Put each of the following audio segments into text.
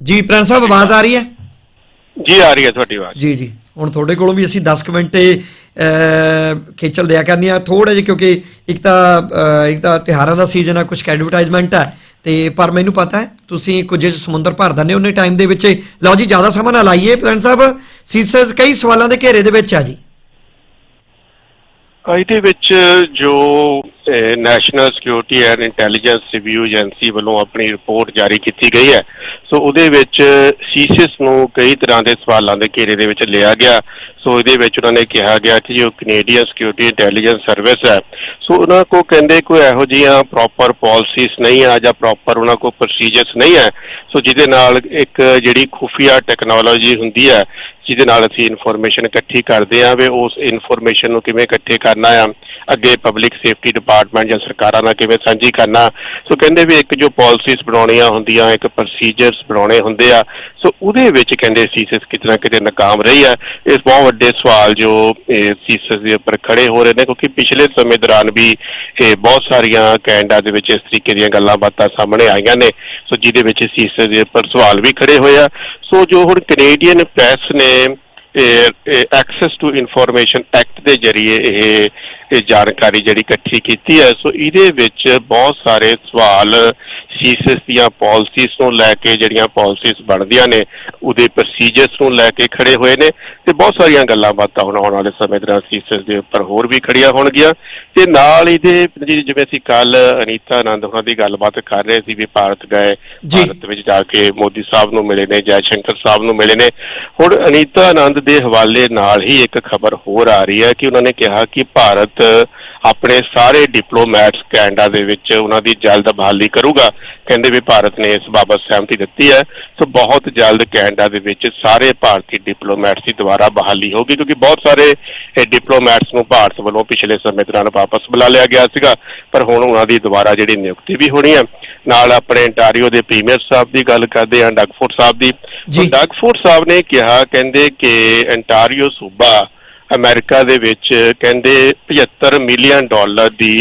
ਜੀ ਪ੍ਰਿੰਸ ਸਾਹਿਬ ਆਵਾਜ਼ ਆ ਰਹੀ ਹੈ? ਜੀ ਆ ਰਹੀ ਹੈ ਤੁਹਾਡੀ ਆਵਾਜ਼। ਜੀ ਜੀ। ਹੁਣ ਤੁਹਾਡੇ ਕੋਲੋਂ ਵੀ ਅਸੀਂ 10 ਕੁ ਮਿੰਟ ਖੇਚਲ ਦਿਆ ਕਰਨੀ ਆ। ਥੋੜਾ ਜਿਹਾ ਕਿਉਂਕਿ ਇੱਕ ਤਾਂ ਇੱਕ ਤਾਂ ਤਿਹਾਰਾਂ ਦਾ ਸੀਜ਼ਨ ਆ ਕੁਝ ਐਡਵਰਟਾਈਜ਼ਮੈਂਟ ਹੈ ਤੇ ਪਰ ਮੈਨੂੰ ਪਤਾ ਹੈ ਤੁਸੀਂ ਕੁਝ ਸਮੁੰਦਰ ਭਰ ਦਿੰਦੇ ਹੋ ਉਹਨੇ ਟਾਈਮ ਦੇ ਵਿੱਚ। ਲਓ ਜੀ ਜ਼ਿਆਦਾ ਸਮਾਂ ਨਾ ਲਾਈਏ ਪ੍ਰਿੰਸ ਸਾਹਿਬ। ਸੀਸਸ ਕਈ ਸਵਾਲਾਂ ਦੇ ਘੇਰੇ ਦੇ ਵਿੱਚ ਆ ਜੀ। ਇਹਦੇ ਵਿੱਚ ਜੋ national security and intelligence review agency ਵੱਲੋਂ ਆਪਣੀ ਰਿਪੋਰਟ ਜਾਰੀ ਕੀਤੀ ਗਈ ਹੈ। ਸੋ ਉਹਦੇ ਵਿੱਚ ਸੀਸੀਐਸ ਨੂੰ ਕਈ ਤਰ੍ਹਾਂ ਦੇ ਸਵਾਲਾਂ ਦੇ ਘੇਰੇ ਦੇ ਵਿੱਚ ਲਿਆ ਗਿਆ। ਸੋ ਇਹਦੇ ਵਿੱਚ ਉਹਨਾਂ ਨੇ ਕਿਹਾ ਗਿਆ ਕਿ ਜੋ ਕੈਨੇਡੀਅਨ ਸਿਕਿਉਰਿਟੀ ਇੰਟੈਲੀਜੈਂਸ ਸਰਵਿਸ ਹੈ ਸੋ ਉਹਨਾਂ ਕੋ ਕਹਿੰਦੇ ਕੋਈ ਇਹੋ ਜਿਹੀਆਂ ਪ੍ਰੋਪਰ ਪਾਲਿਸੀਜ਼ ਨਹੀਂ ਆ ਜਾਂ ਪ੍ਰੋਪਰ ਉਹਨਾਂ ਕੋ ਪ੍ਰੋਸੀਜਰਸ ਨਹੀਂ ਹੈ। ਸੋ ਜਿਹਦੇ ਨਾਲ ਇੱਕ ਜਿਹੜੀ ਖੁਫੀਆ ਟੈਕਨੋਲੋਜੀ ਹੁੰਦੀ ਹੈ ਜਿਹਦੇ ਨਾਲ ਅਸੀਂ ਇਨਫੋਰਮੇਸ਼ਨ ਇਕੱਠੀ ਕਰਦੇ ਆ ਵੀ ਉਸ ਇਨਫੋਰਮੇਸ਼ਨ ਨੂੰ ਕਿਵੇਂ ਇਕੱਠੇ ਕਰਨਾ ਆ, ਅੱਗੇ ਪਬਲਿਕ ਸੇਫਟੀ ਡਿਪਾਰਟਮੈਂਟ ਜਾਂ ਸਰਕਾਰਾਂ ਨਾਲ ਕਿਵੇਂ ਸਾਂਝੀ ਕਰਨਾ। ਸੋ ਕਹਿੰਦੇ ਵੀ ਇੱਕ ਜੋ ਪਾਲਿਸੀਜ਼ ਬਣਾਉਣੀਆਂ ਹੁੰਦੀਆਂ, ਇੱਕ ਪ੍ਰੋਸੀਜਰਸ ਬਣਾਉਣੇ ਹੁੰਦੇ ਆ, ਸੋ ਉਹਦੇ ਵਿੱਚ ਕਹਿੰਦੇ ਸੀਸਸ ਕਿਤੇ ਨਾ ਕਿਤੇ ਨਾਕਾਮ ਰਹੀ ਆ। ਇਸ ਬਹੁਤ ਵੱਡੇ ਸਵਾਲ ਜੋ ਸੀਸਸ ਦੇ ਉੱਪਰ ਖੜੇ ਹੋ ਰਹੇ ਨੇ, ਕਿਉਂਕਿ ਪਿਛਲੇ ਸਮੇਂ ਦੌਰਾਨ ਵੀ ਇਹ ਬਹੁਤ ਸਾਰੀਆਂ ਕੈਨੇਡਾ ਦੇ ਵਿੱਚ ਇਸ ਤਰੀਕੇ ਦੀਆਂ ਗੱਲਾਂ ਬਾਤਾਂ ਸਾਹਮਣੇ ਆਈਆਂ ਨੇ। ਸੋ ਜਿਹਦੇ ਵਿੱਚ ਸੀਸਸ ਦੇ ਉੱਪਰ ਸਵਾਲ ਵੀ ਖੜੇ ਹੋਏ ਆ। ਸੋ ਜੋ ਹੁਣ ਕੈਨੇਡੀਅਨ ਪ੍ਰੈਸ ਨੇ ਐਕਸੈਸ ਟੂ ਇਨਫੋਰਮੇਸ਼ਨ ਐਕਟ ਦੇ ਜ਼ਰੀਏ ਇਹ ਇਹ ਜਾਣਕਾਰੀ ਜਿਹੜੀ ਇਕੱਠੀ ਕੀਤੀ ਹੈ, ਸੋ ਇਹਦੇ ਵਿੱਚ ਬਹੁਤ ਸਾਰੇ ਸਵਾਲ ਸੀਸਸ ਦੀਆਂ ਪਾਲਿਸੀਜ਼ ਨੂੰ ਲੈ ਕੇ ਜਿਹੜੀਆਂ ਪਾਲਿਸੀਜ਼ ਬਣਦੀਆਂ ਨੇ ਉਹਦੇ ਪ੍ਰੋਸੀਜਰਸ ਨੂੰ ਲੈ ਕੇ ਖੜੇ ਹੋਏ ਨੇ ਤੇ ਬਹੁਤ ਸਾਰੀਆਂ ਗੱਲਾਂ ਬਾਤਾਂ ਹੁਣ ਆਉਣ ਵਾਲੇ ਸਮੇਂ ਦੌਰਾਨ ਸੀਸਸ ਦੇ ਉੱਪਰ ਹੋਰ ਵੀ ਖੜੀਆਂ ਹੋਣਗੀਆਂ ਤੇ ਨਾਲ ਇਹਦੇ ਜਿਵੇਂ ਅਸੀਂ ਕੱਲ ਅਨੀਤਾ ਆਨੰਦ ਉਹਨਾਂ ਦੀ ਗੱਲਬਾਤ ਕਰ ਰਹੇ ਸੀ ਵੀ ਭਾਰਤ ਗਏ। ਭਾਰਤ ਵਿੱਚ ਜਾ ਕੇ ਮੋਦੀ ਸਾਹਿਬ ਨੂੰ ਮਿਲੇ ਨੇ ਜੈ ਸ਼ੰਕਰ ਸਾਹਿਬ ਨੂੰ ਮਿਲੇ ਨੇ ਹੁਣ ਅਨੀਤਾ ਆਨੰਦ ਦੇ ਹਵਾਲੇ ਨਾਲ ਹੀ ਇੱਕ ਖਬਰ ਹੋਰ ਆ ਰਹੀ ਹੈ ਕਿ ਉਹਨਾਂ ਨੇ ਕਿਹਾ ਕਿ ਭਾਰਤ ਆਪਣੇ ਸਾਰੇ ਡਿਪਲੋਮੈਟਸ ਕੈਨੇਡਾ ਦੇ ਵਿੱਚ ਉਹਨਾਂ ਦੀ ਜਲਦ ਬਹਾਲੀ ਕਰੂਗਾ। ਕਹਿੰਦੇ ਵੀ ਭਾਰਤ ਨੇ ਇਸ ਬਾਬਤ ਸਹਿਮਤੀ ਦਿੱਤੀ ਹੈ। ਸੋ ਬਹੁਤ ਜਲਦ ਕੈਨੇਡਾ ਦੇ ਵਿੱਚ ਸਾਰੇ ਭਾਰਤੀ ਡਿਪਲੋਮੈਟਸ ਦੀ ਦੁਬਾਰਾ ਬਹਾਲੀ ਹੋਗੀ ਕਿਉਂਕਿ ਬਹੁਤ ਸਾਰੇ ਡਿਪਲੋਮੈਟਸ ਨੂੰ ਭਾਰਤ ਵੱਲੋਂ ਪਿਛਲੇ ਸਮੇਂ ਦੌਰਾਨ ਵਾਪਸ ਬੁਲਾ ਲਿਆ ਗਿਆ ਸੀਗਾ। ਪਰ ਹੁਣ ਉਹਨਾਂ ਦੀ ਦੁਬਾਰਾ ਜਿਹੜੀ ਨਿਯੁਕਤੀ ਵੀ ਹੋਣੀ ਹੈ ਨਾਲ ਆਪਣੇ ਅੰਟਾਰੀਓ ਦੇ ਪ੍ਰੀਮੀਅਰ ਸਾਹਿਬ ਦੀ ਗੱਲ ਕਰਦੇ ਹਾਂ ਡਗਫੋਰਡ ਸਾਹਿਬ ਦੀ। ਡਗਫੋਰਡ ਸਾਹਿਬ ਨੇ ਕਿਹਾ ਕਹਿੰਦੇ ਕਿ ਅੰਟਾਰੀਓ ਸੂਬਾ ਅਮਰੀਕਾ ਦੇ ਵਿੱਚ ਕਹਿੰਦੇ 75 ਮਿਲੀਅਨ ਡਾਲਰ ਦੀ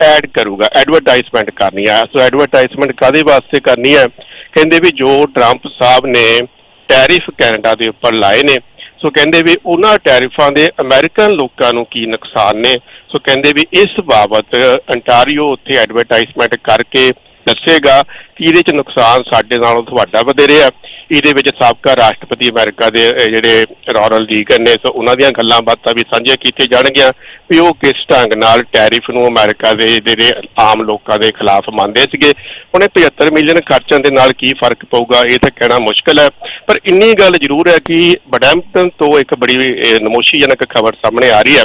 ਐਡ ਕਰੂਗਾ, ਐਡਵਰਟਾਈਜ਼ਮੈਂਟ ਕਰਨੀ ਹੈ ਸੋ ਐਡਵਰਟਾਈਜ਼ਮੈਂਟ ਕਾਦੇ ਵਾਸਤੇ ਕਰਨੀ ਹੈ ਕਹਿੰਦੇ ਵੀ ਜੋ ਟਰੰਪ ਸਾਹਿਬ ਨੇ ਟੈਰਿਫ ਕੈਨੇਡਾ ਦੇ ਉੱਪਰ ਲਾਏ ਨੇ, ਸੋ ਕਹਿੰਦੇ ਵੀ ਉਹਨਾਂ ਟੈਰਿਫਾਂ ਦੇ ਅਮਰੀਕਨ ਲੋਕਾਂ ਨੂੰ ਕੀ ਨੁਕਸਾਨ ਨੇ? ਸੋ ਕਹਿੰਦੇ ਵੀ ਇਸ ਬਾਬਤ ਅੰਟਾਰੀਓ ਉੱਥੇ ਐਡਵਰਟਾਈਜ਼ਮੈਂਟ ਕਰਕੇ ਦੱਸੇਗਾ ਕਿ ਇਹਦੇ ਚ ਨੁਕਸਾਨ ਸਾਡੇ ਨਾਲੋਂ ਤੁਹਾਡਾ ਵਧੇਰੇ ਆ। ਇਹਦੇ ਵਿੱਚ ਸਾਬਕਾ ਰਾਸ਼ਟਰਪਤੀ ਅਮਰੀਕਾ ਦੇ ਜਿਹੜੇ ਰੋਨਲਡ ਰੀਗਨ ਨੇ, ਸੋ ਉਹਨਾਂ ਦੀਆਂ ਗੱਲਾਂ ਬਾਤਾਂ ਵੀ ਸਾਂਝੀਆਂ ਕੀਤੀਆਂ ਜਾਣਗੀਆਂ ਵੀ ਉਹ ਕਿਸ ਢੰਗ ਨਾਲ ਟੈਰਿਫ ਨੂੰ ਅਮਰੀਕਾ ਦੇ ਜਿਹੜੇ ਆਮ ਲੋਕਾਂ ਦੇ ਖਿਲਾਫ ਮੰਨਦੇ ਸੀਗੇ। ਉਹਨੇ 75 ਮਿਲੀਅਨ ਖਰਚਣ ਦੇ ਨਾਲ ਕੀ ਫ਼ਰਕ ਪਊਗਾ, ਇਹ ਤਾਂ ਕਹਿਣਾ ਮੁਸ਼ਕਲ ਹੈ। ਪਰ ਇੰਨੀ ਗੱਲ ਜ਼ਰੂਰ ਹੈ ਕਿ ਬਡੈਂਪਟਨ ਤੋਂ ਇੱਕ ਬੜੀ ਨਮੋਸ਼ੀਜਨਕ ਖਬਰ ਸਾਹਮਣੇ ਆ ਰਹੀ ਹੈ,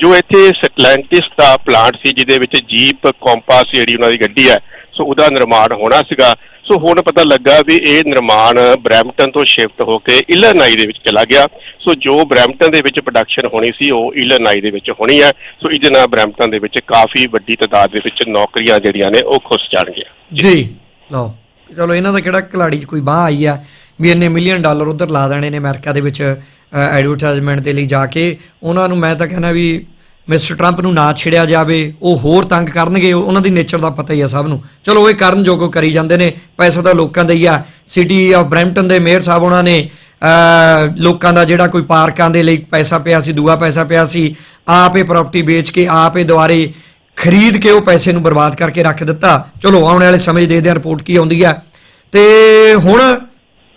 ਜੋ ਇੱਥੇ ਸਟਲੈਂਟਿਸ ਦਾ ਪਲਾਂਟ ਸੀ, ਜਿਹਦੇ ਵਿੱਚ ਜੀਪ, ਕੰਪਾਸ ਜਿਹੜੀ ਉਹਨਾਂ ਦੀ ਗੱਡੀ ਹੈ, ਸੋ ਉਹਦਾ ਨਿਰਮਾਣ ਹੋਣਾ ਸੀਗਾ। ਸੋ ਹੁਣ ਪਤਾ ਲੱਗਾ ਵੀ ਇਹ ਨਿਰਮਾਣ ਬਰੈਂਪਟਨ ਤੋਂ ਸ਼ਿਫਟ ਹੋ ਕੇ ਇਲਨਾਈ ਦੇ ਵਿੱਚ ਚਲਾ ਗਿਆ। ਸੋ ਜੋ ਬਰੈਂਪਟਨ ਦੇ ਵਿੱਚ ਪ੍ਰੋਡਕਸ਼ਨ ਹੋਣੀ ਸੀ, ਉਹ ਇਲਨਾਈ ਦੇ ਵਿੱਚ ਹੋਣੀ ਹੈ। ਸੋ ਇਹਦੇ ਨਾਲ ਬਰੈਂਪਟਨ ਦੇ ਵਿੱਚ ਕਾਫੀ ਵੱਡੀ ਤਾਦਾਦ ਦੇ ਵਿੱਚ ਨੌਕਰੀਆਂ ਜਿਹੜੀਆਂ ਨੇ, ਉਹ ਖੁੱਸ ਜਾਣਗੀਆਂ। ਜੀ। ਲਓ, ਚਲੋ ਇਹਨਾਂ ਦਾ ਕਿਹੜਾ ਖਿਲਾੜੀ 'ਚ ਕੋਈ ਬਾਹ ਆਈ ਆ ਵੀ ਇੰਨੇ ਮਿਲੀਅਨ ਡਾਲਰ ਉਧਰ ਲਾ ਦੇਣੇ ਨੇ ਅਮਰੀਕਾ ਦੇ ਵਿੱਚ ਐਡਵਰਟਾਈਜ਼ਮੈਂਟ ਦੇ ਲਈ ਜਾ ਕੇ। ਉਹਨਾਂ ਨੂੰ ਮੈਂ ਤਾਂ ਕਹਿੰਦਾ ਵੀ ਮਿਸਟਰ ਟਰੰਪ ਨੂੰ ਨਾ ਛਿੜਿਆ ਜਾਵੇ, ਉਹ ਹੋਰ ਤੰਗ ਕਰਨਗੇ ਉਹਨਾਂ ਦੀ ਨੇਚਰ ਦਾ ਪਤਾ ਹੀ ਆ ਸਭ ਨੂੰ। ਚਲੋ, ਇਹ ਕਰਨ ਜੋਗੋ ਕਰੀ ਜਾਂਦੇ ਨੇ, ਪੈਸਾ ਤਾਂ ਲੋਕਾਂ ਦਾ ਹੀ ਆ। ਸਿਟੀ ਆਫ ਬ੍ਰੈਂਪਟਨ ਦੇ ਮੇਅਰ ਸਾਹਿਬ ਉਹਨਾਂ ਨੇ ਲੋਕਾਂ ਦਾ ਜਿਹੜਾ ਕੋਈ ਪਾਰਕਾਂ ਦੇ ਲਈ ਪੈਸਾ ਪਿਆ ਸੀ, ਦੂਆ ਪੈਸਾ ਪਿਆ ਸੀ, ਆਪ ਇਹ ਪ੍ਰਾਪਰਟੀ ਵੇਚ ਕੇ, ਆਪ ਇਹ ਦੁਆਰੇ ਖਰੀਦ ਕੇ ਉਹ ਪੈਸੇ ਨੂੰ ਬਰਬਾਦ ਕਰਕੇ ਰੱਖ ਦਿੱਤਾ। ਚਲੋ, ਆਉਣ ਵਾਲੇ ਸਮੇਂ 'ਚ ਦੇਖਦੇ ਹਾਂ ਰਿਪੋਰਟ ਕੀ ਆਉਂਦੀ ਆ। ਤੇ ਹੁਣ,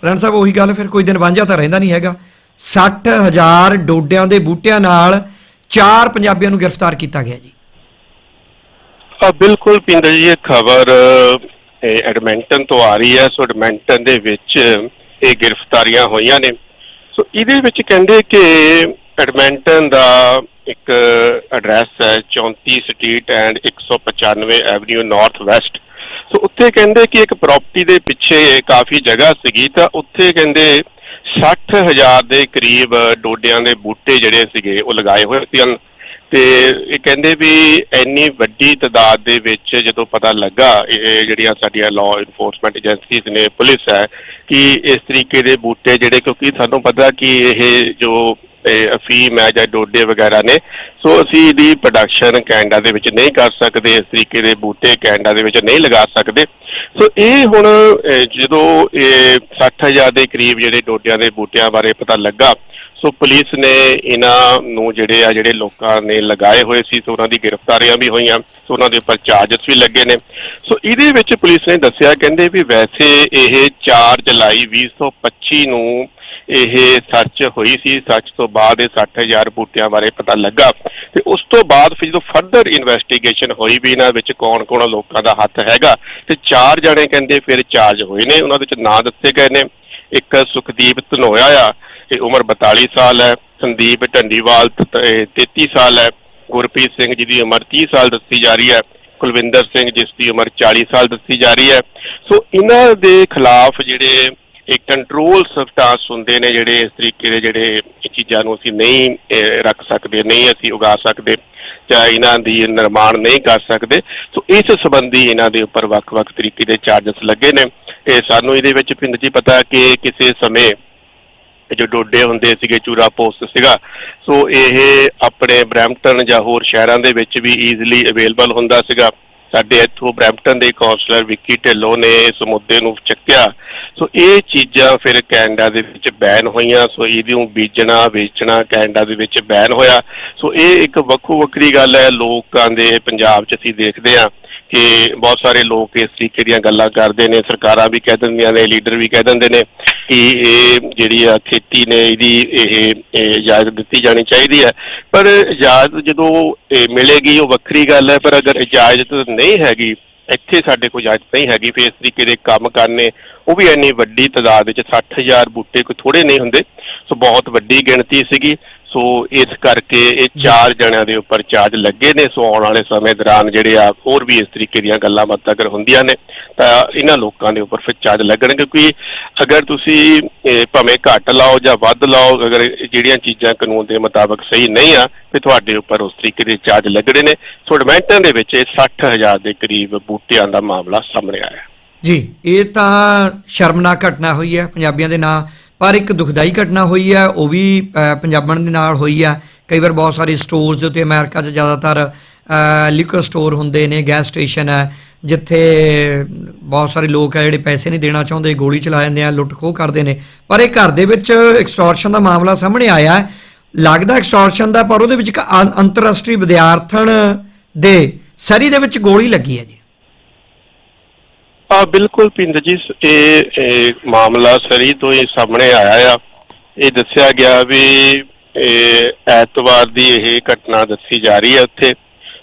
ਰਣ ਸਾਹਿਬ, ਉਹੀ ਗੱਲ ਫਿਰ ਕੋਈ ਦਿਨ ਵਾਂਝਾ ਤਾਂ ਰਹਿੰਦਾ ਨਹੀਂ ਹੈਗਾ। 60000 ਡੋਡਿਆਂ ਦੇ ਬੂਟਿਆਂ ਨਾਲ ਚਾਰ ਪੰਜਾਬੀਆਂ ਨੂੰ ਗ੍ਰਿਫਤਾਰ ਕੀਤਾ ਗਿਆ ਜੀ। ਆ ਬਿਲਕੁਲ ਪਿੰਦਰ ਜੀ, ਇਹ ਖਬਰ ਐਡਮਿੰਟਨ ਤੋਂ ਆ ਰਹੀ ਹੈ। ਸੋ ਐਡਮਿੰਟਨ ਦੇ ਵਿੱਚ ਇਹ ਗ੍ਰਿਫਤਾਰੀਆਂ ਹੋਈਆਂ ਨੇ। ਸੋ ਇਹਦੇ ਵਿੱਚ ਕਹਿੰਦੇ ਕਿ ਐਡਮਿੰਟਨ ਦਾ ਇੱਕ ਐਡਰੈਸ ਹੈ 34 street and 195 avenue north west. So ਉੱਥੇ ਕਹਿੰਦੇ ਕਿ ਇੱਕ ਪ੍ਰਾਪਰਟੀ ਦੇ ਪਿੱਛੇ ਕਾਫੀ ਜਗ੍ਹਾ ਸੀਗੀ ਤਾਂ ਉੱਥੇ ਕਹਿੰਦੇ 60000 ਦੇ ਕਰੀਬ ਡੋਡਿਆਂ ਦੇ ਬੂਟੇ ਜਿਹੜੇ ਸੀਗੇ, ਉਹ ਲਗਾਏ ਹੋਏ ਸਨ ਤੇ ਇਹ ਕਹਿੰਦੇ ਵੀ ਇੰਨੀ ਵੱਡੀ ਤਦਾਦ ਦੇ ਵਿੱਚ ਜਦੋਂ ਪਤਾ ਲੱਗਾ, ਇਹ ਜਿਹੜੀਆਂ ਸਾਡੀਆਂ ਲਾਅ ਇਨਫੋਰਸਮੈਂਟ ਏਜੰਸੀਜ਼ ਨੇ, ਪੁਲਿਸ ਹੈ, ਕਿ ਇਸ ਤਰੀਕੇ ਦੇ ਬੂਟੇ ਜਿਹੜੇ, ਕਿਉਂਕਿ ਸਾਨੂੰ ਪਤਾ ਕਿ ਇਹ ਜੋ, ਇਹ ਅਫੀਮ ਹੈ ਜਾਂ ਡੋਡੇ ਵਗੈਰਾ ਨੇ, ਸੋ ਅਸੀਂ ਇਹਦੀ ਪ੍ਰੋਡਕਸ਼ਨ ਕੈਨੇਡਾ ਦੇ ਵਿੱਚ ਨਹੀਂ ਕਰ ਸਕਦੇ, ਇਸ ਤਰੀਕੇ ਦੇ ਬੂਟੇ ਕੈਨੇਡਾ ਦੇ ਵਿੱਚ ਨਹੀਂ ਲਗਾ ਸਕਦੇ। ਸੋ ਇਹ ਹੁਣ ਜਦੋਂ ਇਹ 60000 ਦੇ ਕਰੀਬ ਜਿਹੜੇ ਡੋਡਿਆਂ ਦੇ ਬੂਟਿਆਂ ਬਾਰੇ ਪਤਾ ਲੱਗਾ ਸੋ ਪੁਲਿਸ ਨੇ ਇਹਨਾਂ ਨੂੰ ਜਿਹੜੇ ਆ, ਜਿਹੜੇ ਲੋਕਾਂ ਨੇ ਲਗਾਏ ਹੋਏ ਸੀ ਸੋ ਉਹਨਾਂ ਦੀ ਗ੍ਰਿਫਤਾਰੀਆਂ ਵੀ ਹੋਈਆਂ ਸੋ ਉਹਨਾਂ ਦੇ ਉੱਪਰ ਚਾਰਜਸ ਵੀ ਲੱਗੇ ਨੇ। ਸੋ ਇਹਦੇ ਵਿੱਚ ਪੁਲਿਸ ਨੇ ਦੱਸਿਆ, ਕਹਿੰਦੇ ਵੀ ਵੈਸੇ ਇਹ 4 ਜੁਲਾਈ 2025 ਨੂੰ ਇਹ ਸਰਚ ਹੋਈ ਸੀ ਸਰਚ ਤੋਂ ਬਾਅਦ ਇਹ 60000 ਬੂਟਿਆਂ ਬਾਰੇ ਪਤਾ ਲੱਗਾ ਤੇ ਉਸ ਤੋਂ ਬਾਅਦ ਫਿਰ ਜਦੋਂ ਫਰਦਰ ਇਨਵੈਸਟੀਗੇਸ਼ਨ ਹੋਈ ਵੀ ਇਹਨਾਂ ਵਿੱਚ ਕੌਣ-ਕੌਣ ਲੋਕਾਂ ਦਾ ਹੱਥ ਹੈਗਾ ਤੇ ਚਾਰ ਜਣੇ ਕਹਿੰਦੇ ਫਿਰ ਚਾਰਜ ਹੋਏ ਨੇ, ਉਹਨਾਂ ਦੇ ਵਿੱਚ ਨਾਂ ਦਿੱਤੇ ਗਏ ਨੇ। ਇੱਕ ਸੁਖਦੀਪ ਧਨੋਇਆ ਆ, ਇਹ ਉਮਰ 42 ਸਾਲ ਹੈ। ਸੰਦੀਪ ਢੰਡੀਵਾਲ ਤ- 33 ਸਾਲ ਹੈ। ਗੁਰਪ੍ਰੀਤ ਸਿੰਘ ਜੀ ਦੀ ਉਮਰ 30 ਸਾਲ ਦੱਸੀ ਜਾ ਰਹੀ ਹੈ। ਕੁਲਵਿੰਦਰ ਸਿੰਘ ਜਿਸ ਦੀ ਉਮਰ 40 ਸਾਲ ਦੱਸੀ ਜਾ ਰਹੀ ਹੈ। ਸੋ ਇਹਨਾਂ ਦੇ ਖਿਲਾਫ ਜਿਹੜੇ ਇਹ ਕੰਟਰੋਲ ਸਬਸਟੈਂਸ ਹੁੰਦੇ ਨੇ ਜਿਹੜੇ ਇਸ ਤਰੀਕੇ ਦੇ ਜਿਹੜੇ ਚੀਜ਼ਾਂ ਨੂੰ ਅਸੀਂ ਨਹੀਂ ਰੱਖ ਸਕਦੇ, ਨਹੀਂ ਅਸੀਂ ਉਗਾ ਸਕਦੇ ਜਾਂ ਇਹਨਾਂ ਦੀ ਨਿਰਮਾਣ ਨਹੀਂ ਕਰ ਸਕਦੇ। ਸੋ ਇਸ ਸੰਬੰਧੀ ਇਹਨਾਂ ਦੇ ਉੱਪਰ ਵੱਖ-ਵੱਖ ਤਰੀਕੇ ਦੇ ਚਾਰਜਸ ਲੱਗੇ ਨੇ। ਤੇ ਸਾਨੂੰ ਇਹਦੇ ਵਿੱਚ ਪਿੰਡ ਜੀ ਪਤਾ ਕਿ ਕਿਸੇ ਸਮੇਂ ਜੋ ਡੋਡੇ ਹੁੰਦੇ ਸੀਗੇ, ਚੂਰਾ ਪੋਸਟ ਸੀਗਾ, ਸੋ ਇਹ ਆਪਣੇ ਬਰੈਂਪਟਨ ਜਾਂ ਹੋਰ ਸ਼ਹਿਰਾਂ ਦੇ ਵਿੱਚ ਵੀ ਈਜ਼ੀਲੀ ਅਵੇਲੇਬਲ ਹੁੰਦਾ ਸੀਗਾ। ਸਾਡੇ ਇੱਥੋਂ ਬਰੈਂਪਟਨ ਦੇ ਕਾਉਂਸਲਰ ਵਿੱਕੀ ਢਿੱਲੋਂ ਨੇ ਇਸ ਮੁੱਦੇ ਨੂੰ ਚੱਕਿਆ। ਸੋ ਇਹ ਚੀਜ਼ਾਂ ਫਿਰ ਕੈਨੇਡਾ ਦੇ ਵਿੱਚ ਬੈਨ ਹੋਈਆਂ, ਸੋ ਇਹਨੂੰ ਬੀਜਣਾ, ਵੇਚਣਾ ਕੈਨੇਡਾ ਦੇ ਵਿੱਚ ਬੈਨ ਹੋਇਆ। ਸੋ ਇਹ ਇੱਕ ਵੱਖੋ ਵੱਖਰੀ ਗੱਲ ਹੈ, ਲੋਕਾਂ ਦੇ ਪੰਜਾਬ 'ਚ ਅਸੀਂ ਦੇਖਦੇ ਹਾਂ ਕਿ ਬਹੁਤ ਸਾਰੇ ਲੋਕ ਇਸ ਤਰੀਕੇ ਦੀਆਂ ਗੱਲਾਂ ਕਰਦੇ ਨੇ, ਸਰਕਾਰਾਂ ਵੀ ਕਹਿ ਦਿੰਦੀਆਂ ਨੇ, ਲੀਡਰ ਵੀ ਕਹਿ ਦਿੰਦੇ ਨੇ ਕਿ ਇਹ ਜਿਹੜੀ ਆ ਖੇਤੀ ਨੇ ਇਹਦੀ ਇਹ ਇਹ ਇਜਾਜ਼ਤ ਦਿੱਤੀ ਜਾਣੀ ਚਾਹੀਦੀ ਹੈ। ਪਰ ਇਜਾਜ਼ਤ ਜਦੋਂ ਇਹ ਮਿਲੇਗੀ, ਉਹ ਵੱਖਰੀ ਗੱਲ ਹੈ, ਪਰ ਅਗਰ ਇਜਾਜ਼ਤ ਨਹੀਂ ਹੈਗੀ ਇੱਥੇ ਸਾਡੇ ਕੋਲ ਇਜਾਜ਼ਤ ਨਹੀਂ ਹੈਗੀ ਫਿਰ ਇਸ ਤਰੀਕੇ ਦੇ ਕੰਮ ਕਰਨੇ, ਉਹ ਵੀ ਇੰਨੀ ਵੱਡੀ ਤਾਦਾਦ ਵਿੱਚ 60000 ਬੂਟੇ ਕੋਈ ਥੋੜੇ ਨਹੀਂ ਹੁੰਦੇ। ਸੋ ਬਹੁਤ ਵੱਡੀ ਗਿਣਤੀ ਸੀਗੀ। ਸੋ ਇਸ ਕਰਕੇ ਇਹ ਚਾਰ ਜਣਿਆਂ ਦੇ ਉੱਪਰ ਚਾਰਜ ਲੱਗੇ ਨੇ। ਸੋ ਆਉਣ ਵਾਲੇ ਸਮੇਂ ਦੌਰਾਨ ਜਿਹੜੇ ਆ ਹੋਰ ਵੀ ਇਸ ਤਰੀਕੇ ਦੀਆਂ ਗੱਲਾਂ ਬਾਤਾਂ ਅਗਰ ਹੁੰਦੀਆਂ ਨੇ, ਤਾਂ ਇਹਨਾਂ ਲੋਕਾਂ ਦੇ ਉੱਪਰ ਫਿਰ ਚਾਰਜ ਲੱਗਣਗੇ। ਕਿਉਂਕਿ ਅਗਰ ਤੁਸੀਂ ਭਾਵੇਂ ਘੱਟ ਲਾਓ ਜਾਂ ਵੱਧ ਲਾਓ, ਅਗਰ ਜਿਹੜੀਆਂ ਚੀਜ਼ਾਂ ਕਾਨੂੰਨ ਦੇ ਮੁਤਾਬਕ ਸਹੀ ਨਹੀਂ ਆ ਤੇ ਤੁਹਾਡੇ ਉੱਪਰ ਉਸ ਤਰੀਕੇ ਦੇ ਚਾਰਜ ਲੱਗਣੇ ਨੇ। ਸੋ ਐਡਮੈਂਟਨ ਦੇ ਵਿੱਚ ਇਹ 60000 ਦੇ ਕਰੀਬ ਬੂਟਿਆਂ ਦਾ ਮਾਮਲਾ ਸਾਹਮਣੇ ਆਇਆ। ਜੀ, ਇਹ ਤਾਂ ਸ਼ਰਮਨਾਕ ਘਟਨਾ ਹੋਈ ਹੈ। ਪੰਜਾਬੀਆਂ ਦੇ ਨਾਂ ਪਰ ਇੱਕ ਦੁਖਦਾਈ ਘਟਨਾ ਹੋਈ ਹੈ ਉਹ ਵੀ ਅ, ਪੰਜਾਬਣ ਦੇ ਨਾਲ ਹੋਈ ਹੈ। ਕਈ ਵਾਰ ਬਹੁਤ ਸਾਰੇ ਸਟੋਰਸ ਦੇ ਉੱਤੇ ਅਮਰੀਕਾ 'ਚ ਜ਼ਿਆਦਾਤਰ ਲਿਕਰ ਸਟੋਰ ਹੁੰਦੇ ਨੇ ਗੈਸ ਸਟੇਸ਼ਨ ਹੈ ਜਿੱਥੇ ਬਹੁਤ ਸਾਰੇ ਲੋਕ ਹੈ ਜਿਹੜੇ ਪੈਸੇ ਨਹੀਂ ਦੇਣਾ ਚਾਹੁੰਦੇ ਗੋਲੀ ਚਲਾ ਜਾਂਦੇ ਆ ਲੁੱਟ ਖੋਹ ਕਰਦੇ ਨੇ। ਪਰ ਇਹ ਘਰ ਦੇ ਵਿੱਚ ਐਕਸਟੋਰਸ਼ਨ ਦਾ ਮਾਮਲਾ ਸਾਹਮਣੇ ਆਇਆ ਲੱਗਦਾ ਐਕਸਟੋਰਸ਼ਨ ਦਾ ਪਰ ਉਹਦੇ ਵਿੱਚ ਇੱਕ ਅੰਤਰਰਾਸ਼ਟਰੀ ਵਿਦਿਆਰਥਣ ਦੇ ਸਰੀ ਦੇ ਵਿੱਚ ਗੋਲੀ ਲੱਗੀ ਹੈ ਜੀ। ਆ ਬਿਲਕੁਲ ਪਿੰਡ ਜੀ ਇਹ ਮਾਮਲਾ ਸਰੀ ਤੋਂ ਹੀ ਸਾਹਮਣੇ ਆਇਆ ਆ। ਇਹ ਦੱਸਿਆ ਗਿਆ ਵੀ, ਇਹ ਐਤਵਾਰ ਦੀ ਇਹ ਘਟਨਾ ਦੱਸੀ ਜਾ ਰਹੀ ਹੈ ਉੱਥੇ।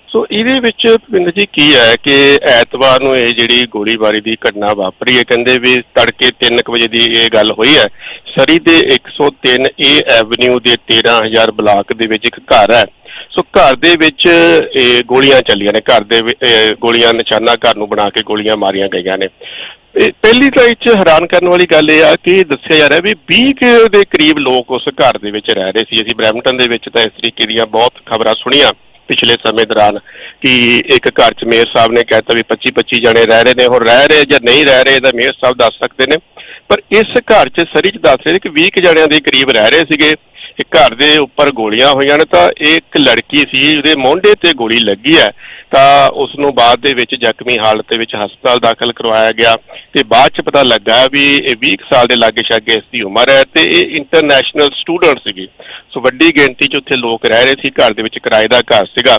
ਸੋ ਇਹਦੇ ਵਿੱਚ ਪਿੰਡ ਜੀ ਕੀ ਹੈ ਕਿ ਐਤਵਾਰ ਨੂੰ ਇਹ ਜਿਹੜੀ ਗੋਲੀਬਾਰੀ ਦੀ ਘਟਨਾ ਵਾਪਰੀ ਹੈ, ਕਹਿੰਦੇ ਵੀ ਤੜਕੇ 3:00 ਵਜੇ ਦੀ ਇਹ ਗੱਲ ਹੋਈ ਹੈ। ਸਰੀ ਦੇ 103 ਏ ਐਵਨਿਊ ਦੇ 13000 ਬਲਾਕ ਦੇ ਵਿੱਚ ਇੱਕ ਘਰ ਹੈ। ਸੋ ਘਰ ਦੇ ਵਿੱਚ, ਇਹ, ਗੋਲੀਆਂ ਚੱਲੀਆਂ ਨੇ। ਘਰ ਦੇ ਗੋਲੀਆਂ ਨਿਸ਼ਾਨਾ ਘਰ ਨੂੰ ਬਣਾ ਕੇ ਗੋਲੀਆਂ ਮਾਰੀਆਂ ਗਈਆਂ ਨੇ। ਪਹਿਲੀ ਤਾਂ ਇਹ 'ਚ ਹੈਰਾਨ ਕਰਨ ਵਾਲੀ ਗੱਲ ਇਹ ਆ ਕਿ ਦੱਸਿਆ ਜਾ ਰਿਹਾ ਵੀ 20 ਕੁ ਦੇ ਕਰੀਬ ਲੋਕ ਉਸ ਘਰ ਦੇ ਵਿੱਚ ਰਹਿ ਰਹੇ ਸੀ। ਅਸੀਂ ਬਰੈਂਪਟਨ ਦੇ ਵਿੱਚ ਤਾਂ ਇਸ ਤਰੀਕੇ ਦੀਆਂ ਬਹੁਤ ਖਬਰਾਂ ਸੁਣੀਆਂ ਪਿਛਲੇ ਸਮੇਂ ਦੌਰਾਨ ਕਿ ਇੱਕ ਘਰ 'ਚ ਮੇਅਰ ਸਾਹਿਬ ਨੇ ਕਹਿਤਾ ਵੀ 25 25 ਜਣੇ ਰਹਿ ਰਹੇ ਨੇ। ਹੁਣ ਰਹਿ ਰਹੇ ਜਾਂ ਨਹੀਂ ਰਹਿ ਰਹੇ ਤਾਂ ਮੇਅਰ ਸਾਹਿਬ ਦੱਸ ਸਕਦੇ ਨੇ। ਪਰ ਇਸ ਘਰ 'ਚ ਸਰੀ 'ਚ ਦੱਸ ਰਹੇ ਕਿ 20 ਕੁ ਜਣਿਆਂ ਦੇ ਕਰੀਬ ਰਹਿ ਰਹੇ ਸੀਗੇ। ਇਹ ਘਰ ਦੇ ਉੱਪਰ ਗੋਲੀਆਂ ਹੋਈਆਂ ਨੇ, ਤਾਂ ਇਹ ਇੱਕ ਲੜਕੀ ਸੀ, ਉਹਦੇ ਮੋਢੇ ਤੇ ਗੋਲੀ ਲੱਗੀ ਹੈ। ਤਾਂ ਉਸ ਨੂੰ ਬਾਅਦ ਦੇ ਵਿੱਚ ਜ਼ਖਮੀ ਹਾਲਤ ਦੇ ਵਿੱਚ ਹਸਪਤਾਲ ਦਾਖਲ ਕਰਵਾਇਆ ਗਿਆ ਤੇ ਬਾਅਦ ਚ ਪਤਾ ਲੱਗਾ ਵੀ ਇਹ 20 ਕੁ ਸਾਲ ਦੇ ਲਾਗੇ ਛਾਗੇ ਇਸ ਦੀ ਉਮਰ ਹੈ ਤੇ ਇਹ ਇੰਟਰਨੈਸ਼ਨਲ ਸਟੂਡੈਂਟ ਸੀਗੀ। ਸੋ ਵੱਡੀ ਗਿਣਤੀ ਚ ਉੱਥੇ ਲੋਕ ਰਹਿ ਰਹੇ ਸੀ, ਘਰ ਦੇ ਵਿੱਚ ਕਿਰਾਏ ਦਾ ਘਰ ਸੀਗਾ।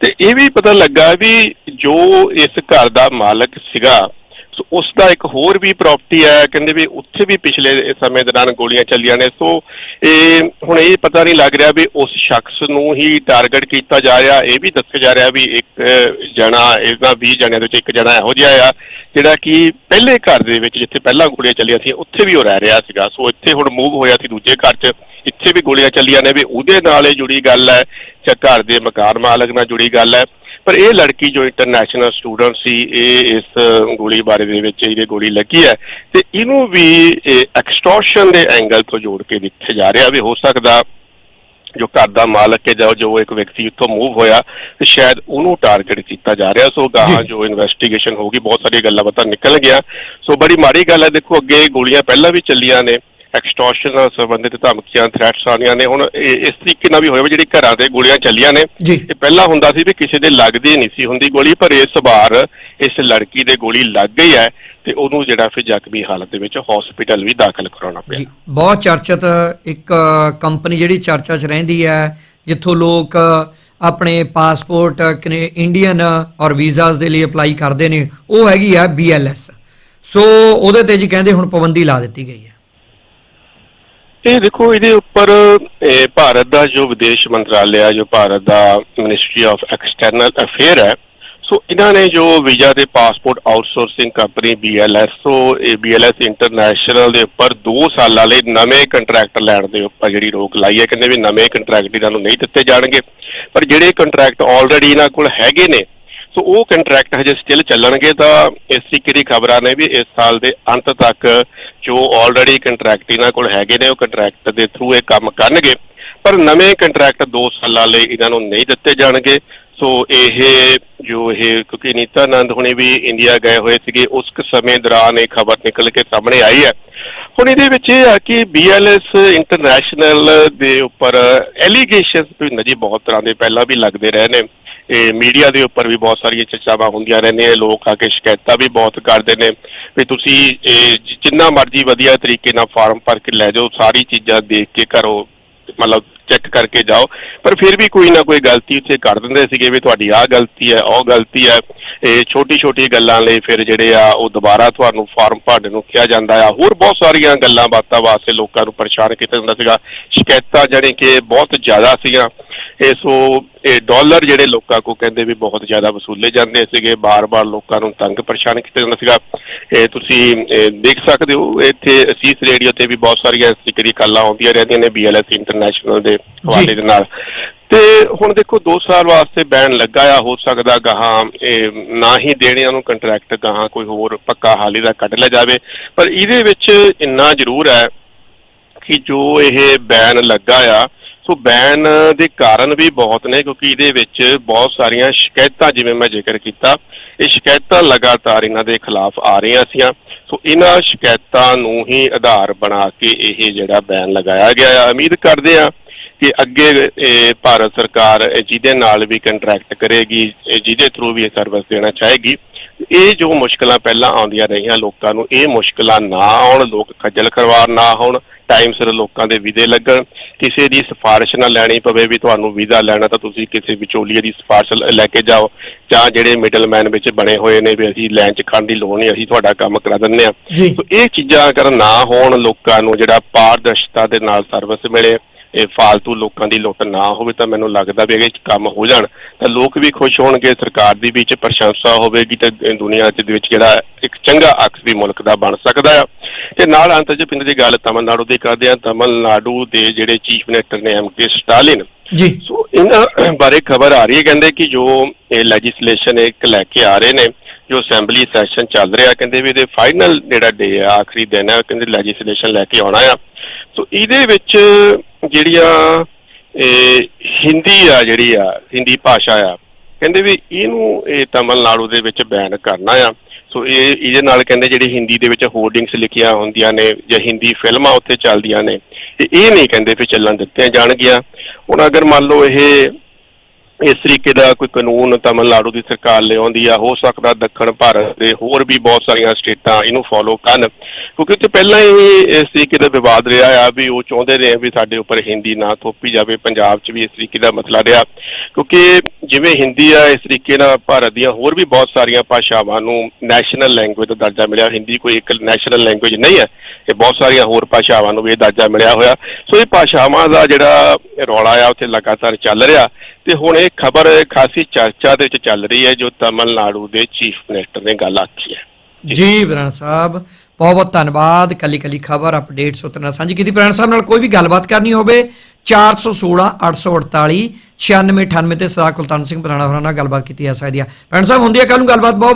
ਤੇ ਇਹ ਵੀ ਪਤਾ ਲੱਗਾ ਵੀ ਜੋ ਇਸ ਘਰ ਦਾ ਮਾਲਕ ਸੀਗਾ ਸੋ ਉਸ ਦਾ ਇੱਕ ਹੋਰ ਵੀ ਪ੍ਰਾਪਰਟੀ ਹੈ, ਕਹਿੰਦੇ ਵੀ ਉੱਥੇ ਵੀ ਪਿਛਲੇ ਸਮੇਂ ਦੌਰਾਨ ਗੋਲੀਆਂ ਚੱਲੀਆਂ ਨੇ। ਸੋ ਇਹ ਹੁਣ ਇਹ ਪਤਾ ਨਹੀਂ ਲੱਗ ਰਿਹਾ ਵੀ ਉਸ ਸ਼ਖਸ ਨੂੰ ਹੀ ਟਾਰਗੇਟ ਕੀਤਾ ਜਾ ਰਿਹਾ। ਇਹ ਵੀ ਦੱਸਿਆ ਜਾ ਰਿਹਾ ਵੀ ਇੱਕ ਜਣਾ ਇਹਨਾਂ 20 ਜਣਿਆਂ ਦੇ ਵਿੱਚ ਇੱਕ ਜਣਾ ਇਹੋ ਜਿਹਾ ਆ, ਜਿਹੜਾ ਕਿ ਪਹਿਲੇ ਘਰ ਦੇ ਵਿੱਚ ਜਿੱਥੇ ਪਹਿਲਾਂ ਗੋਲੀਆਂ ਚੱਲੀਆਂ ਸੀ, ਉੱਥੇ ਵੀ ਉਹ ਰਹਿ ਰਿਹਾ ਸੀਗਾ। ਸੋ ਇੱਥੇ ਹੁਣ ਮੂਵ ਹੋਇਆ ਸੀ ਦੂਜੇ ਘਰ 'ਚ। ਇੱਥੇ ਵੀ ਗੋਲੀਆਂ ਚੱਲੀਆਂ ਨੇ ਵੀ ਉਹਦੇ ਨਾਲ ਇਹ ਜੁੜੀ ਗੱਲ ਹੈ। ਜਾਂ ਘਰ ਦੇ ਮਕਾਨ ਮਾਲਕ ਨਾਲ ਜੁੜੀ ਗੱਲ ਹੈ। ਪਰ ਇਹ ਲੜਕੀ ਜੋ ਇੰਟਰਨੈਸ਼ਨਲ ਸਟੂਡੈਂਟ ਸੀ ਇਹ ਇਸ ਗੋਲੀਬਾਰੀ ਦੇ ਵਿੱਚ ਇਹਦੇ ਗੋਲੀ ਲੱਗੀ ਹੈ ਤੇ ਇਹਨੂੰ ਵੀ ਐਕਸਟੋਰਸ਼ਨ ਦੇ ਐਂਗਲ ਤੋਂ ਜੋੜ ਕੇ ਦੇਖਿਆ ਜਾ ਰਿਹਾ ਵੀ ਹੋ ਸਕਦਾ ਜੋ ਘਰ ਦਾ ਮਾਲਕ ਹੈ ਜਾਂ ਜੋ ਇੱਕ ਵਿਅਕਤੀ ਉੱਥੋਂ ਮੂਵ ਹੋਇਆ ਤੇ ਸ਼ਾਇਦ ਉਹਨੂੰ ਟਾਰਗੇਟ ਕੀਤਾ ਜਾ ਰਿਹਾ। ਸੋ ਗਾਹਾਂ ਜੀ। ਇਨਵੈਸਟੀਗੇਸ਼ਨ ਹੋਗੀ ਬਹੁਤ ਸਾਰੀਆਂ ਗੱਲਾਂ ਬਾਤਾਂ ਨਿਕਲ ਗਿਆ ਸੋ ਬੜੀ ਮਾੜੀ ਗੱਲ ਹੈ ਦੇਖੋ ਅੱਗੇ ਗੋਲੀਆਂ ਪਹਿਲਾਂ ਵੀ ਚੱਲੀਆਂ ਨੇ। ਐਕਸਟੋਰਸ਼ਨ ਨਾਲ ਸੰਬੰਧਿਤ ਧਮਕੀਆਂ ਥ੍ਰੈਟਸ ਆਉਂਦੀਆਂ ਨੇ। ਹੁਣ ਇਹ- ਇਸ ਤਰੀਕੇ ਨਾਲ ਵੀ ਹੋਇਆ ਵੀ ਜਿਹੜੀ ਘਰਾਂ ਤੇ ਗੋਲੀਆਂ ਚੱਲੀਆਂ ਨੇ ਜੀ। ਇਹ ਪਹਿਲਾਂ ਹੁੰਦਾ ਸੀ ਵੀ ਕਿਸੇ ਦੇ ਲੱਗਦੀ ਨਹੀਂ ਸੀ ਹੁੰਦੀ ਗੋਲੀ ਪਰ ਇਸ ਵਾਰ ਇਸ ਲੜਕੀ ਦੇ ਗੋਲੀ ਲੱਗ ਗਈ ਹੈ ਤੇ ਉਹਨੂੰ ਜਿਹੜਾ ਫਿਰ ਜ਼ਖਮੀ ਹਾਲਤ ਦੇ ਵਿੱਚ ਹਸਪੀਟਲ ਵੀ ਦਾਖਲ ਕਰਾਉਣਾ ਪਿਆ। ਜੀ ਬਹੁਤ ਚਰਚਿਤ ਇੱਕ ਕੰਪਨੀ ਜਿਹੜੀ ਚਰਚਾ 'ਚ ਰਹਿੰਦੀ ਹੈ ਜਿੱਥੋਂ ਲੋਕ ਆਪਣੇ ਪਾਸਪੋਰਟ ਕਨੇ ਇੰਡੀਅਨ ਔਰ ਵੀਜ਼ਾਸ ਦੇ ਲਈ ਅਪਲਾਈ ਕਰਦੇ ਨੇ ਉਹ ਹੈਗੀ ਆ BLS ਸੋ ਉਹਦੇ ਤੇ ਜੀ ਕਹਿੰਦੇ ਹੁਣ ਪਾਬੰਦੀ ਲਾ ਦਿੱਤੀ ਗਈ ਹੈ। ਇਹ ਦੇਖੋ ਇਹਦੇ ਉੱਪਰ ਭਾਰਤ ਦਾ ਜੋ ਵਿਦੇਸ਼ ਮੰਤਰਾਲਿਆ, ਜੋ ਭਾਰਤ ਦਾ ਮਿਨਿਸਟਰੀ ਆਫ ਐਕਸਟਰਨਲ ਅਫੇਅਰ ਹੈ, ਸੋ ਇਹਨਾਂ ਨੇ ਜੋ ਵੀਜ਼ਾ ਤੇ ਪਾਸਪੋਰਟ ਆਊਟਸੋਰਸਿੰਗ ਕੰਪਨੀ BLS ਤੋਂ ਇਹ BLS ਇੰਟਰਨੈਸ਼ਨਲ ਦੇ ਉੱਪਰ 2 ਸਾਲਾਂ ਲਈ ਨਵੇਂ ਕੰਟਰੈਕਟ ਲੈਣ ਦੇ ਉੱਪਰ ਜਿਹੜੀ ਰੋਕ ਲਾਈ ਹੈ, ਕਹਿੰਦੇ ਵੀ ਨਵੇਂ ਕੰਟਰੈਕਟ ਇਹਨਾਂ ਨੂੰ ਨਹੀਂ ਦਿੱਤੇ ਜਾਣਗੇ। ਪਰ ਜਿਹੜੇ ਕੰਟਰੈਕਟ ਆਲਰੇਡੀ ਇਹਨਾਂ ਕੋਲ ਹੈਗੇ ਨੇ ਸੋ ਉਹ ਕੰਟਰੈਕਟ ਹਜੇ ਸਟਿਲ ਚੱਲਣਗੇ ਤਾਂ ਇਸ ਤਰੀਕੇ ਦੀ ਖਬਰਾਂ ਨੇ ਵੀ ਇਸ ਸਾਲ ਦੇ ਅੰਤ ਤੱਕ ਜੋ ਆਲਰੇਡੀ ਕੰਟਰੈਕਟ ਇਹਨਾਂ ਕੋਲ ਹੈਗੇ ਨੇ, ਉਹ ਕੰਟਰੈਕਟ ਦੇ ਥਰੂ ਇਹ ਕੰਮ ਕਰਨਗੇ। ਪਰ ਨਵੇਂ ਕੰਟਰੈਕਟ 2 ਸਾਲਾਂ ਲਈ ਇਹਨਾਂ ਨੂੰ ਨਹੀਂ ਦਿੱਤੇ ਜਾਣਗੇ। ਸੋ ਇਹ ਜੋ ਇਹ ਕਿਉਂਕਿ ਨੀਤਾ ਆਨੰਦ ਹੁਣੇ ਵੀ ਇੰਡੀਆ ਗਏ ਹੋਏ ਸੀਗੇ, ਉਸ ਸਮੇਂ ਦੌਰਾਨ ਇਹ ਖਬਰ ਨਿਕਲ ਕੇ ਸਾਹਮਣੇ ਆਈ ਹੈ। ਹੁਣ ਇਹਦੇ ਵਿੱਚ ਇਹ ਆ ਕਿ BLS ਇੰਟਰਨੈਸ਼ਨਲ ਦੇ ਉੱਪਰ ਐਲੀਗੇਸ਼ਨਸ ਵੀ ਨਜੀ ਬਹੁਤ ਤਰ੍ਹਾਂ ਦੇ ਪਹਿਲਾਂ ਵੀ ਲੱਗਦੇ ਰਹੇ ਨੇ। ਇਹ ਮੀਡੀਆ ਦੇ ਉੱਪਰ ਵੀ ਬਹੁਤ ਸਾਰੀਆਂ ਚਰਚਾਵਾਂ ਹੁੰਦੀਆਂ ਰਹਿੰਦੀਆਂ ਲੋਕ ਆ ਕੇ ਸ਼ਿਕਾਇਤਾਂ ਵੀ ਬਹੁਤ ਕਰਦੇ ਨੇ ਵੀ ਤੁਸੀਂ ਇਹ ਜਿੰਨਾ ਮਰਜ਼ੀ ਵਧੀਆ ਤਰੀਕੇ ਨਾਲ ਫਾਰਮ ਭਰ ਕੇ ਲੈ ਜਾਓ, ਸਾਰੀ ਚੀਜ਼ਾਂ ਦੇਖ ਕੇ ਕਰੋ ਮਤਲਬ ਚੈੱਕ ਕਰਕੇ ਜਾਓ। ਪਰ ਫਿਰ ਵੀ ਕੋਈ ਨਾ ਕੋਈ ਗਲਤੀ ਉੱਥੇ ਕਰ ਦਿੰਦੇ ਸੀਗੇ ਵੀ ਤੁਹਾਡੀ ਆਹ ਗਲਤੀ ਹੈ, ਉਹ ਗਲਤੀ ਹੈ। ਇਹ ਛੋਟੀ ਛੋਟੀ ਗੱਲਾਂ ਲਈ ਫਿਰ ਜਿਹੜੇ ਆ, ਉਹ ਦੁਬਾਰਾ ਤੁਹਾਨੂੰ ਫਾਰਮ ਭਰਨੇ ਨੂੰ ਕਿਹਾ ਜਾਂਦਾ ਆ। ਹੋਰ ਬਹੁਤ ਸਾਰੀਆਂ ਗੱਲਾਂ ਬਾਤਾਂ ਵਾਸਤੇ ਲੋਕਾਂ ਨੂੰ ਪਰੇਸ਼ਾਨ ਕੀਤਾ ਜਾਂਦਾ ਸੀਗਾ। ਸ਼ਿਕਾਇਤਾਂ ਜਾਣੀ ਕਿ ਬਹੁਤ ਜ਼ਿਆਦਾ ਸੀਗੀਆਂ। ਇਹ ਸੋ ਇਹ ਡਾਲਰ ਜਿਹੜੇ ਲੋਕਾਂ ਕੋ ਕਹਿੰਦੇ ਵੀ ਬਹੁਤ ਜ਼ਿਆਦਾ ਵਸੂਲੇ ਜਾਂਦੇ ਸੀਗੇ, ਬਾਰ-ਬਾਰ ਲੋਕਾਂ ਨੂੰ ਤੰਗ ਪਰੇਸ਼ਾਨ ਕੀਤਾ ਜਾਂਦਾ ਸੀਗਾ। ਇਹ ਤੁਸੀਂ ਦੇਖ ਸਕਦੇ ਹੋ, ਇੱਥੇ ਅਸੀਸ ਰੇਡੀਓ ਤੇ ਵੀ ਬਹੁਤ ਸਾਰੀਆਂ ਇਸ ਤਰੀਕੇ ਦੀ ਕਾਲਾਂ ਆਉਂਦੀਆਂ ਰਹਿੰਦੀਆਂ ਨੇ BLS ਇੰਟਰਨੈਸ਼ਨਲ ਦੇ ਹਵਾਲੇ ਦੇ ਨਾਲ। ਤੇ ਹੁਣ ਦੇਖੋ 2 ਸਾਲ ਵਾਸਤੇ ਬੈਨ ਲੱਗਾ ਆ, ਹੋ ਸਕਦਾ ਗਾਹਾਂ ਇਹ ਨਾ ਹੀ ਦੇਣੇ ਉਹਨੂੰ ਕੰਟਰੈਕਟ ਗਾਹਾਂ ਕੋਈ ਹੋਰ ਪੱਕਾ ਹਾਲੀ ਦਾ ਕੱਢ ਲਿਆ ਜਾਵੇ। ਪਰ ਇਹਦੇ ਵਿੱਚ ਇੰਨਾ ਜ਼ਰੂਰ ਹੈ ਕਿ ਜੋ ਇਹ ਬੈਨ ਲੱਗਾ ਆ ਸੋ ਬੈਨ ਦੇ ਕਾਰਨ ਵੀ ਬਹੁਤ ਨੇ, ਕਿਉਂਕਿ ਇਹਦੇ ਵਿੱਚ ਬਹੁਤ ਸਾਰੀਆਂ ਸ਼ਿਕਾਇਤਾਂ ਜਿਵੇਂ ਮੈਂ ਜ਼ਿਕਰ ਕੀਤਾ, ਇਹ ਸ਼ਿਕਾਇਤਾਂ ਲਗਾਤਾਰ ਇਹਨਾਂ ਦੇ ਖਿਲਾਫ ਆ ਰਹੀਆਂ ਸੀਆਂ। ਸੋ ਇਹਨਾਂ ਸ਼ਿਕਾਇਤਾਂ ਨੂੰ ਹੀ ਆਧਾਰ ਬਣਾ ਕੇ ਇਹ ਜਿਹੜਾ ਬੈਨ ਲਗਾਇਆ ਗਿਆ ਹੈ ਉਮੀਦ ਕਰਦੇ ਆ ਕਿ ਅੱਗੇ, ਇਹ ਭਾਰਤ ਸਰਕਾਰ ਜਿਹਦੇ ਨਾਲ ਵੀ ਕੰਟਰੈਕਟ ਕਰੇਗੀ ਜਿਹਦੇ ਥਰੂ ਵੀ ਇਹ ਸਰਵਿਸ ਦੇਣਾ ਚਾਹੇਗੀ, ਇਹ ਜੋ ਮੁਸ਼ਕਲਾਂ ਪਹਿਲਾਂ ਆਉਂਦੀਆਂ ਰਹੀਆਂ ਲੋਕਾਂ ਨੂੰ, ਇਹ ਮੁਸ਼ਕਲਾਂ ਨਾ ਆਉਣ, ਲੋਕ ਖੱਜਲ ਖਰਵਾਰ ਨਾ ਹੋਣ ਟਾਈਮ ਸਿਰ ਲੋਕਾਂ ਦੇ ਵੀਜ਼ੇ ਲੱਗਣ ਕਿਸੇ ਦੀ ਸਿਫਾਰਿਸ਼ ਨਾ ਲੈਣੀ ਪਵੇ ਵੀ ਤੁਹਾਨੂੰ ਵੀਜ਼ਾ ਲੈਣਾ ਤਾਂ ਤੁਸੀਂ ਕਿਸੇ ਵਿਚੋਲੀਏ ਦੀ ਸਿਫਾਰਿਸ਼ ਲ- ਕੇ ਜਾਓ ਜਾਂ ਜਿਹੜੇ ਮਿਡਲਮੈਨ ਵਿੱਚ ਬਣੇ ਹੋਏ ਨੇ ਵੀ ਅਸੀਂ ਲਾਈਨ 'ਚ ਖੜਨ ਦੀ ਲੋੜ ਨਹੀਂ ਅਸੀਂ ਤੁਹਾਡਾ ਕੰਮ ਕਰਾ ਦਿੰਦੇ ਆ ਸੋ ਇਹ ਚੀਜ਼ਾਂ ਅਗਰ ਨਾ ਹੋਣ ਲੋਕਾਂ ਨੂੰ ਜਿਹੜਾ ਪਾਰਦਰਸ਼ਤਾ ਦੇ ਨਾਲ ਸਰਵਿਸ ਮਿਲੇ ਇਹ ਫਾਲਤੂ ਲੋਕਾਂ ਦੀ ਲੁੱਟ ਨਾ ਹੋਵੇ ਤਾਂ ਮੈਨੂੰ ਲੱਗਦਾ ਵੀ ਇਹ ਕੰਮ ਹੋ ਜਾਣ ਤਾਂ ਲੋਕ ਵੀ ਖੁਸ਼ ਹੋਣਗੇ ਸਰਕਾਰ ਦੀ ਵੀ ਚ ਪ੍ਰਸ਼ੰਸਾ ਹੋਵੇਗੀ ਤੇ ਦੁਨੀਆ ਚ ਦੇ ਵਿੱਚ ਜਿਹੜਾ ਇੱਕ ਚੰਗਾ ਅਕਸ ਵੀ ਮੁਲਕ ਦਾ ਬਣ ਸਕਦਾ ਆ। ਤੇ ਨਾਲ ਅੰਤ ਚ ਪਿੰਡ ਦੀ ਗੱਲ ਤਮਿਲਨਾਡੂ ਦੀ ਕਰਦੇ ਆ ਤਮਿਲਨਾਡੂ ਦੇ ਜਿਹੜੇ ਚੀਫ ਮਿਨਿਸਟਰ ਨੇ M K Stalin ji. So ਇਹਨਾਂ ਬਾਰੇ ਖਬਰ ਆ ਰਹੀ ਹੈ। ਕਹਿੰਦੇ ਕਿ ਜੋ ਇਹ ਲੈਜਿਸਲੇਸ਼ਨ ਇੱਕ ਲੈ ਕੇ ਆ ਰਹੇ ਨੇ ਜੋ ਅਸੈਂਬਲੀ ਸੈਸ਼ਨ ਚੱਲ ਰਿਹਾ ਕਹਿੰਦੇ ਵੀ ਇਹਦੇ ਫਾਈਨਲ ਜਿਹੜਾ ਡੇ ਆ ਆਖਰੀ ਦਿਨ ਆ ਕਹਿੰਦੇ ਲੈਜਿਸਲੇਸ਼ਨ ਲੈ ਕੇ ਆਉਣਾ ਆ। ਸੋ ਇਹਦੇ ਵਿੱਚ ਜਿਹੜੀਆਂ ਇਹ ਹਿੰਦੀ ਆ ਜਿਹੜੀ ਆ, ਹਿੰਦੀ ਭਾਸ਼ਾ ਆ, ਕਹਿੰਦੇ ਵੀ ਇਹਨੂੰ ਇਹ ਤਮਿਲਨਾਡੂ ਦੇ ਵਿੱਚ ਬੈਨ ਕਰਨਾ ਆ। ਸੋ ਇਹ ਇਹਦੇ ਨਾਲ ਕਹਿੰਦੇ ਜਿਹੜੀ ਹਿੰਦੀ ਦੇ ਵਿੱਚ ਹੋਰਡਿੰਗਸ ਲਿਖੀਆਂ ਹੁੰਦੀਆਂ ਨੇ ਜਾਂ ਹਿੰਦੀ ਫਿਲਮਾਂ ਉੱਥੇ ਚੱਲਦੀਆਂ ਨੇ। ਤੇ ਇਹ ਨਹੀਂ ਕਹਿੰਦੇ ਵੀ ਚੱਲਣ ਦਿੱਤੀਆਂ ਜਾਣਗੀਆਂ। ਹੁਣ ਅਗਰ ਮੰਨ ਲਓ ਇਹ ਇਸ ਤਰੀਕੇ ਦਾ ਕੋਈ ਕਾਨੂੰਨ ਤਾਮਿਲਨਾਡੂ ਦੀ ਸਰਕਾਰ ਲਿਆਉਂਦੀ ਆ, ਹੋ ਸਕਦਾ ਦੱਖਣ ਭਾਰਤ ਦੇ ਹੋਰ ਵੀ ਬਹੁਤ ਸਾਰੀਆਂ ਸਟੇਟਾਂ ਇਹਨੂੰ ਫੋਲੋ ਕਰਨ। ਕਿਉਂਕਿ ਉੱਥੇ ਪਹਿਲਾਂ ਹੀ ਇਸ ਤਰੀਕੇ ਦਾ ਵਿਵਾਦ ਰਿਹਾ ਆ ਵੀ ਉਹ ਚਾਹੁੰਦੇ ਰਹੇ ਵੀ ਸਾਡੇ ਉੱਪਰ ਹਿੰਦੀ ਨਾ ਥੋਪੀ ਜਾਵੇ, ਪੰਜਾਬ 'ਚ ਵੀ ਇਸ ਤਰੀਕੇ ਦਾ ਮਸਲਾ ਰਿਹਾ। ਕਿਉਂਕਿ ਜਿਵੇਂ ਹਿੰਦੀ ਆ, ਇਸ ਤਰੀਕੇ ਨਾਲ ਭਾਰਤ ਦੀਆਂ ਹੋਰ ਵੀ ਬਹੁਤ ਸਾਰੀਆਂ ਭਾਸ਼ਾਵਾਂ ਨੂੰ ਨੈਸ਼ਨਲ ਲੈਂਗੁਏਜ ਦਾ ਦਰਜਾ ਮਿਲਿਆ। ਹਿੰਦੀ ਕੋਈ ਇੱਕ ਨੈਸ਼ਨਲ ਲੈਂਗੁਏਜ ਨਹੀਂ ਹੈ, ਇਹ ਬਹੁਤ ਸਾਰੀਆਂ ਹੋਰ ਭਾਸ਼ਾਵਾਂ ਨੂੰ ਵੀ ਇਹ ਦਰਜਾ ਮਿਲਿਆ ਹੋਇਆ। ਸੋ ਇਹ ਭਾਸ਼ਾਵਾਂ ਦਾ ਜਿਹੜਾ ਰੌਲਾ ਆ, ਉੱਥੇ ਲਗਾਤਾਰ ਚੱਲ ਰਿਹਾ। ਤੇ ਹੁਣ ਇਹ ਖਬਰ ਖਾਸੀ ਚਰਚਾ ਦੇ ਵਿੱਚ ਚੱਲ ਰਹੀ ਹੈ, ਜੋ ਤਮਿਲਨਾਡੂ ਦੇ ਚੀਫ ਮਿਨਿਸਟਰ ਨੇ ਗੱਲ ਆਖੀ ਹੈ। ਜੀ। ਬ੍ਰਾਣ ਸਾਹਿਬ, ਬਹੁਤ ਬਹੁਤ ਧੰਨਵਾਦ। ਕੱਲੀ ਕੱਲੀ ਖਬਰ ਅਪਡੇਟਸ ਉਤਨਾ ਸਾਂਝੀ ਕੀਤੀ। ਬ੍ਰਾਣ ਸਾਹਿਬ ਨਾਲ ਕੋਈ ਵੀ ਗੱਲਬਾਤ ਕਰਨੀ ਹੋਵੇ 416 848 9698 ਤੇ ਸਦਾ ਕੁਲਤਾਨ ਸਿੰਘ ਬਰਾਣਾ ਹੋਰਾਂ ਨਾਲ ਗੱਲਬਾਤ ਕੀਤੀ ਜਾ ਸਕਦੀ ਆ ਬ੍ਰਾਣ ਸਾਹਿਬ, ਹੁੰਦੀ ਹੈ ਕੱਲ ਨੂੰ ਗੱਲਬਾਤ ਬਹੁਤ